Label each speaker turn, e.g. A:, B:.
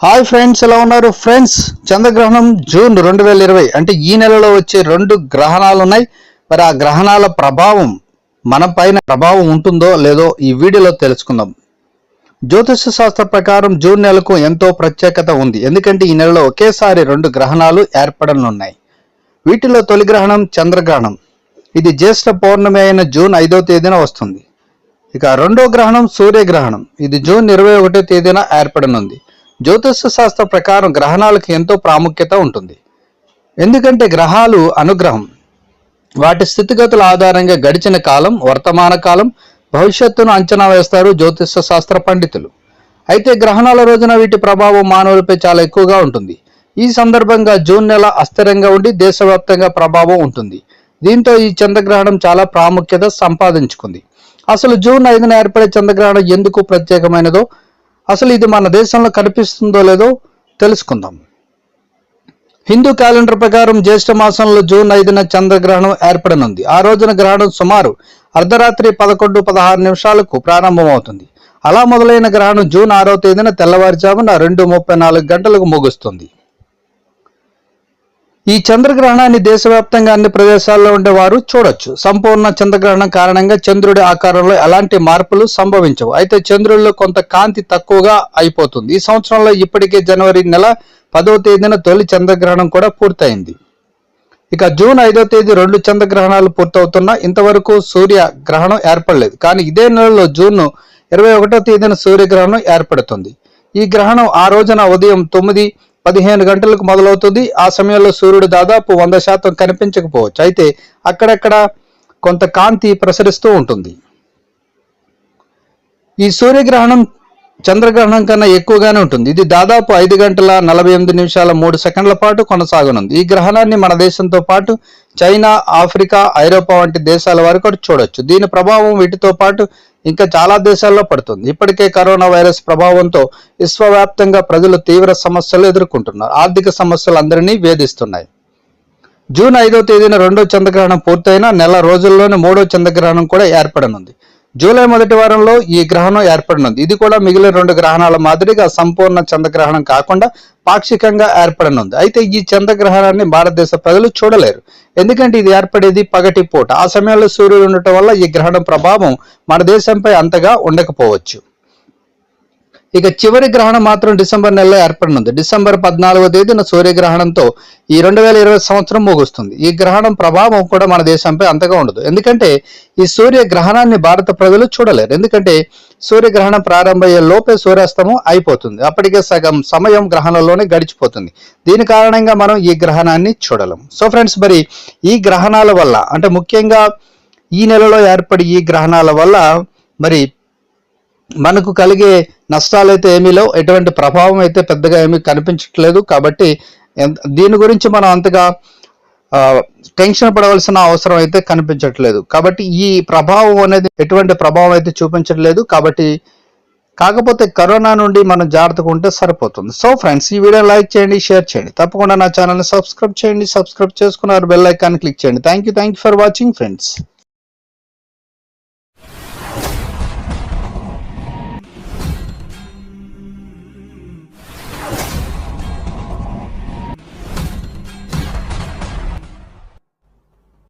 A: Hi friends ఎలా ఉన్నారు? Friends చంద్రగ్రహణం జూన్ రెండు వేల ఇరవై అంటే ఈ నెలలో వచ్చే రెండు గ్రహణాలు ఉన్నాయి మరి ఆ గ్రహణాల ప్రభావం మన పైన ప్రభావం ఉంటుందో లేదో ఈ వీడియోలో తెలుసుకుందాం. జ్యోతిష శాస్త్ర ప్రకారం జూన్ నెలకు ఎంతో ప్రత్యేకత ఉంది. ఎందుకంటే ఈ నెలలో ఒకేసారి రెండు గ్రహణాలు ఏర్పడనున్నాయి. వీటిలో తొలి గ్రహణం చంద్రగ్రహణం. ఇది జ్యేష్ఠ పౌర్ణమి అయిన జూన్ ఐదో తేదీన వస్తుంది. ఇక రెండో గ్రహణం సూర్యగ్రహణం. ఇది జూన్ ఇరవై ఒకటో తేదీన ఏర్పడనుంది. జ్యోతిష శాస్త్ర ప్రకారం గ్రహణాలకు ఎంతో ప్రాముఖ్యత ఉంటుంది. ఎందుకంటే గ్రహాలు అనుగ్రహం. వాటి స్థితిగతుల ఆధారంగా గడిచిన కాలం వర్తమాన కాలం భవిష్యత్తును అంచనా వేస్తారు జ్యోతిష శాస్త్ర పండితులు. అయితే గ్రహణాల రోజున వీటి ప్రభావం మానవులపై చాలా ఎక్కువగా ఉంటుంది. ఈ సందర్భంగా జూన్ నెల అస్థిరంగా ఉండి దేశవ్యాప్తంగా ప్రభావం ఉంటుంది. దీంతో ఈ చంద్రగ్రహణం చాలా ప్రాముఖ్యత సంపాదించుకుంది. అసలు జూన్ ఐదున ఏర్పడే చంద్రగ్రహణం ఎందుకు ప్రత్యేకమైనదో అసలు ఇది మన దేశంలో కనిపిస్తుందో లేదో తెలుసుకుందాం. హిందూ క్యాలెండర్ ప్రకారం జ్యేష్ఠ మాసంలో జూన్ ఐదున చంద్రగ్రహణం ఏర్పడనుంది. ఆ రోజున గ్రహణం సుమారు అర్ధరాత్రి పదకొండు పదహారు నిమిషాలకు ప్రారంభమవుతుంది. అలా మొదలైన గ్రహణం జూన్ ఆరో తేదీన తెల్లవారుజామున రెండు ముప్పై నాలుగు గంటలకు ముగుస్తుంది. ఈ చంద్రగ్రహణాన్ని దేశవ్యాప్తంగా అన్ని ప్రదేశాల్లో ఉండేవారు చూడొచ్చు. సంపూర్ణ చంద్రగ్రహణం కారణంగా చంద్రుడి ఆకారంలో ఎలాంటి మార్పులు సంభవించవు. అయితే చంద్రుల్లో కొంత కాంతి తక్కువగా అయిపోతుంది. ఈ సంవత్సరంలో ఇప్పటికే జనవరి నెల పదవ తేదీన తొలి చంద్రగ్రహణం కూడా పూర్తయింది. ఇక జూన్ ఐదో తేదీ రెండు చంద్రగ్రహణాలు పూర్తవుతున్నా ఇంతవరకు సూర్య గ్రహణం ఏర్పడలేదు. కానీ ఇదే నెలలో జూన్ ఇరవై ఒకటో తేదీన సూర్యగ్రహణం ఏర్పడుతుంది. ఈ గ్రహణం ఆ రోజున ఉదయం తొమ్మిది పదిహేను గంటలకు మొదలవుతుంది. ఆ సమయంలో సూర్యుడు దాదాపు వంద శాతం కనిపించకపోవచ్చు. అయితే అక్కడక్కడ కొంత కాంతి ప్రసరిస్తూ ఉంటుంది. ఈ సూర్యగ్రహణం చంద్రగ్రహణం కన్నా ఎక్కువగానే ఉంటుంది. ఇది దాదాపు ఐదు గంటల నలభై ఎనిమిది నిమిషాల మూడు సెకండ్ల పాటు కొనసాగనుంది. ఈ గ్రహణాన్ని మన దేశంతో పాటు చైనా ఆఫ్రికా ఐరోపా వంటి దేశాల వరకు కూడా చూడొచ్చు. దీని ప్రభావం వీటితో పాటు ఇంకా చాలా దేశాల్లో పడుతుంది. ఇప్పటికే కరోనా వైరస్ ప్రభావంతో విశ్వవ్యాప్తంగా ప్రజలు తీవ్ర సమస్యలు ఎదుర్కొంటున్నారు. ఆర్థిక సమస్యలు అందరినీ వేధిస్తున్నాయి. జూన్ ఐదో తేదీన రెండో చంద్రగ్రహణం పూర్తయిన నెల రోజుల్లోనే మూడో చంద్రగ్రహణం కూడా ఏర్పడనుంది. జూలై మొదటి వారంలో ఈ గ్రహణం ఏర్పడనుంది. ఇది కూడా మిగిలిన రెండు గ్రహణాల మాదిరిగా సంపూర్ణ చంద్రగ్రహణం కాకుండా పాక్షికంగా ఏర్పడనుంది. అయితే ఈ చంద్రగ్రహణాన్ని భారతదేశ ప్రజలు చూడలేరు. ఎందుకంటే ఇది ఏర్పడేది పగటి పూట ఆ సమయంలో సూర్యుడు ఉండటం వల్ల ఈ గ్రహణం ప్రభావం మన దేశంపై అంతగా ఉండకపోవచ్చు. ఇక చివరి గ్రహణం మాత్రం డిసెంబర్ నెలలో ఏర్పడనుంది. డిసెంబర్ పద్నాలుగో తేదీన సూర్యగ్రహణంతో ఈ రెండు వేల ఇరవై సంవత్సరం ముగుస్తుంది. ఈ గ్రహణం ప్రభావం కూడా మన దేశంపై అంతగా ఉండదు. ఎందుకంటే ఈ సూర్య గ్రహణాన్ని భారత ప్రజలు చూడలేరు. ఎందుకంటే సూర్యగ్రహణం ప్రారంభమయ్యే లోపే సూర్యాస్తమం అయిపోతుంది. అప్పటికే సగం సమయం గ్రహణంలోనే గడిచిపోతుంది. దీని కారణంగా మనం ఈ గ్రహణాన్ని చూడలేం. సో ఫ్రెండ్స్ మరి ఈ గ్రహణాల వల్ల అంటే ముఖ్యంగా ఈ నెలలో ఏర్పడి ఈ గ్రహణాల వల్ల మరి మనకు కలిగే నష్టాలైతే ఏమీ లేవు. ఎటువంటి ప్రభావం అయితే పెద్దగా ఏమీ కనిపించట్లేదు. కాబట్టి దీని గురించి మనం అంతగా టెన్షన్ పడవలసిన అవసరం అయితే కనిపించట్లేదు. కాబట్టి ఈ ప్రభావం అనేది ఎటువంటి ప్రభావం అయితే చూపించట్లేదు. కాబట్టి కాకపోతే కరోనా నుండి మనం జాగ్రత్తగా ఉంటే సరిపోతుంది. సో ఫ్రెండ్స్ ఈ వీడియో లైక్ చేయండి షేర్ చేయండి. తప్పకుండా నా ఛానల్ని సబ్స్క్రైబ్ చేయండి. సబ్స్క్రైబ్ చేసుకున్నారు బెల్ ఐకాన్ క్లిక్ చేయండి. Thank you thank you for watching friends.